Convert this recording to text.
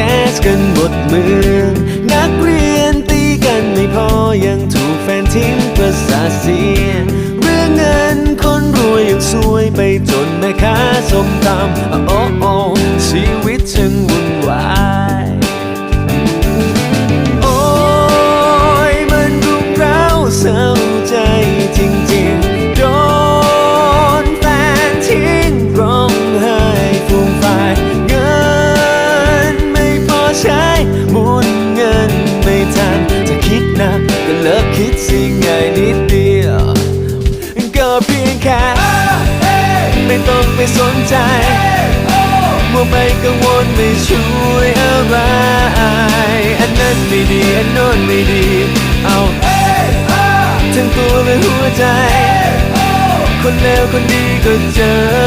แก๊สกันหมดมือ นักเรียนตีกันไม่พอยังถูกแฟนทิ้งประสาเสีย เรื่องเงินคนรวยยังซวยไปจนแม่ค้าสมตำโอ้โอ้ สิ่งง่ายนิดเดียวก็เพียงแค่ไม่ต้องไปสนใจว่าไม่กังวลไม่ช่วยอะไร อันนั้นไม่ดี อันโน้นไม่ดี เอาทั้งตัวและหัวใจ คนเลวคนดีก็เจอ